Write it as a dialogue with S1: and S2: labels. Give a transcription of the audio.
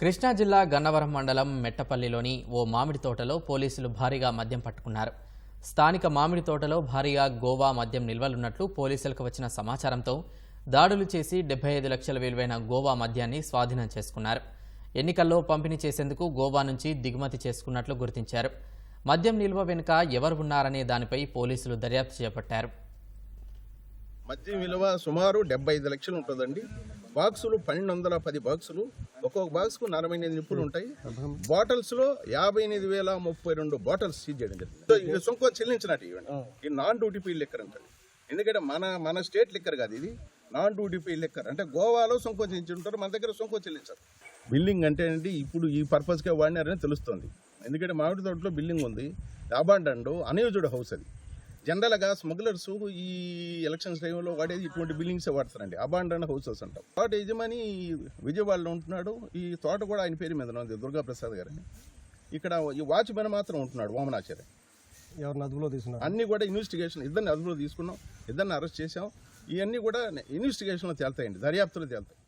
S1: కృష్ణా జిల్లా గన్నవరం మండలం మెట్టపల్లిలోని ఓ మామిడి తోటలో పోలీసులు భారీగా మద్యం పట్టుకున్నారు. స్థానిక మామిడి తోటలో భారీగా గోవా మద్యం నిల్వలున్నట్లు పోలీసులకు వచ్చిన సమాచారంతో దాడులు చేసి డెబ్బై ఐదు లక్షల విలువైన గోవా మద్యాన్ని స్వాధీనం చేసుకున్నారు. ఎన్నికల్లో పంపిణీ చేసేందుకు గోవా నుంచి దిగుమతి చేసుకున్నట్లు గుర్తించారు. మద్యం నిల్వ వెనుక ఎవరు ఉన్నారనే దానిపై పోలీసులు దర్యాప్తు చేపట్టారు.
S2: మద్యం విలువ సుమారు డెబ్బై ఐదు లక్షలు ఉంటుందండి. బాక్సులు పన్నెండు వందల పది బాక్సులు. ఒక్కొక్క బాక్స్కు నలభై ఎనిమిది నిప్పులు ఉంటాయి. బాటిల్స్లో యాభై ఎనిమిది వేల ముప్పై రెండు బాటిల్స్ సీజ్ చేయడం జరిగింది. ఇది సుంకం చెల్లించినట్టు ఇవ్వండి. ఈ నాన్ డ్యూటీ పీ లెక్కర్ అంటారు. ఎందుకంటే మన మన స్టేట్ లెక్కర్ కాదు ఇది. Non duty P liquor. అంటే గోవాలో సుంకం చెల్లించి ఉంటారు. మన దగ్గర సుంకం చెల్లించారు. బిల్డింగ్ అంటే ఏంటి? ఇప్పుడు ఈ పర్పస్గా వాడినారని తెలుస్తుంది. ఎందుకంటే మామిడి తోటలో బిల్డింగ్ ఉంది. అబాండండ్ అన్యూజ్డ్ హౌస్ అది. జనరల్గా స్మగ్లర్స్ ఈ ఎలక్షన్స్ టైంలో వాడేది ఇటువంటి బిల్డింగ్స్ వాడతారండి. అబాండన్ హౌసెస్ అంటాం. తోట యజమాని విజయవాడలో ఉంటున్నాడు. ఈ తోట కూడా ఆయన పేరు మీద ఉంది దుర్గా ప్రసాద్ గారని ఇక్కడ ఈ వాచ్మెన్ మాత్రం ఉంటున్నాడు వామనాచార్య.
S3: ఎవరిని అదుపులో తీసుకున్నారు?
S2: అన్నీ కూడా ఇన్వెస్టిగేషన్ ఇద్దరిని అదుపులో తీసుకున్నాం ఇద్దరిని అరెస్ట్ చేసాం ఇవన్నీ కూడా ఇన్వెస్టిగేషన్లో తేలుతాయండి దర్యాప్తులో తేలుతాయి.